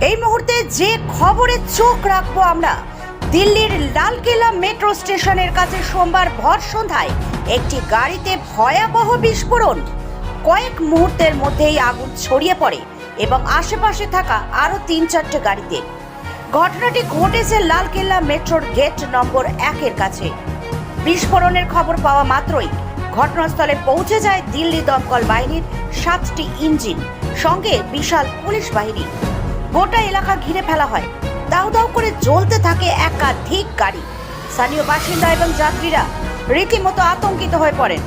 এই মুহূর্তে যে খবরে চোখ রাখব আমরা, দিল্লির লালকেল্লা মেট্রো স্টেশনের কাছে সোমবার ভর সন্ধ্যায় একটি গাড়িতে ভয়াবহ বিস্ফোরণ। কয়েক মুহূর্তের মধ্যেই আগুন ছড়িয়ে পড়ে এবং আশেপাশে থাকা আরও তিন চারটে গাড়িতে। ঘটনাটি ঘটেছে লালকেল্লা মেট্রোর গেট নম্বর একের কাছে। বিস্ফোরণের খবর পাওয়া মাত্রই ঘটনাস্থলে পৌঁছে যায় দিল্লি দমকল বাহিনীর সাতটি ইঞ্জিন, সঙ্গে বিশাল পুলিশ বাহিনী। গোটা এলাকা ঘিরে ফেলা হয়। দাউ দাউ করে জ্বলতে থাকে একাধিক গাড়ি। স্থানীয় বাসিন্দা এবং যাত্রীরা রীতিমতো আতঙ্কিত হয়ে পড়েন।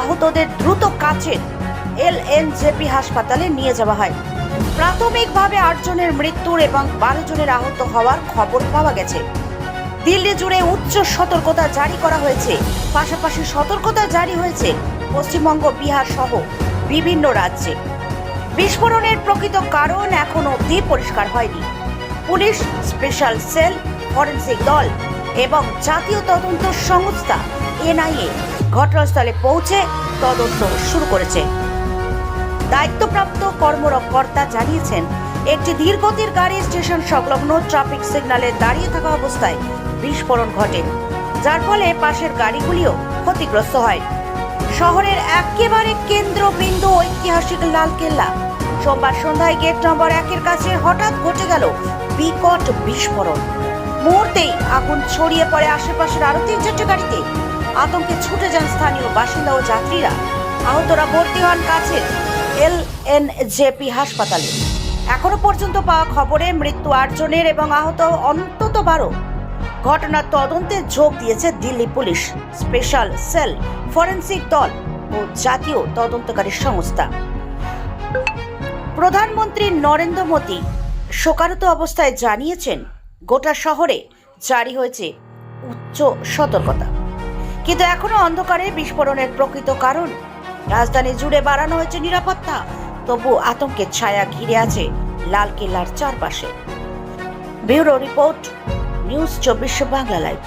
আহতদের দ্রুত কাছের এল এন জেপি হাসপাতালে নিয়ে যাওয়া হয়। প্রাথমিকভাবে আটজনের মৃত্যুর এবং বারো জনের আহত হওয়ার খবর পাওয়া গেছে। দিল্লি জুড়ে উচ্চ সতর্কতা জারি করা হয়েছে। পাশাপাশি সতর্কতা জারি হয়েছে পশ্চিমবঙ্গ, বিহার সহ বিভিন্ন রাজ্যে। বিস্ফোরণের প্রকৃত কারণ এখনও অবধি পরিষ্কার হয়নি। পুলিশ স্পেশাল সেল ফরেন্সিক দল এবং জাতীয় তদন্ত সংস্থা এনআইএ ঘটনাস্থলে পৌঁছে তদন্ত শুরু করেছে। দায়িত্বপ্রাপ্ত কর্মকর্তা জানিয়েছেন, একটি ধীরগতির গাড়ি স্টেশন সংলগ্ন ট্রাফিক সিগন্যালে দাঁড়িয়ে থাকা অবস্থায় বিস্ফোরণ ঘটে, যার ফলে পাশের গাড়িগুলিও ক্ষতিগ্রস্ত হয়। শহরের একেবারে কেন্দ্রবিন্দু ঐতিহাসিক লালকেল্লা। সোমবার সন্ধ্যায় গেট নম্বর একের কাছে হঠাৎ ঘটে গেল বিকট বিস্ফোরণ। মুহূর্তেই আগুন ছড়িয়ে পড়ে আশেপাশের আরও তিন চারটে গাড়িতে। আতঙ্কে ছুটে যান স্থানীয় বাসিন্দা ও যাত্রীরা। আহতরা ভর্তি হন কাছের এল এন জেপি হাসপাতালে। এখনও পর্যন্ত পাওয়া খবরে মৃত্যু আটজনের এবং আহত অন্তত বারো। ঘটনার তদন্তে যোগ দিয়েছে Delhi police, special cell, forensic দল ও জাতীয় তদন্তকারী সংস্থা। প্রধানমন্ত্রী নরেন্দ্র মোদী শোকারত অবস্থায় জানিয়েছেন, গোটা শহরে জারি হয়েছে উচ্চ সতর্কতা। কিন্তু এখনও অন্ধকারে বিস্ফোরণের প্রকৃত কারণ, রাজধানী জুড়ে বাড়ানো হয়েছে নিরাপত্তা, তবু আতঙ্কের ছায়া ঘিরে আছে লালকেল্লার চারপাশে। ব্যুরো রিপোর্ট নিউজ চব্বিশ বাংলা লাইভ।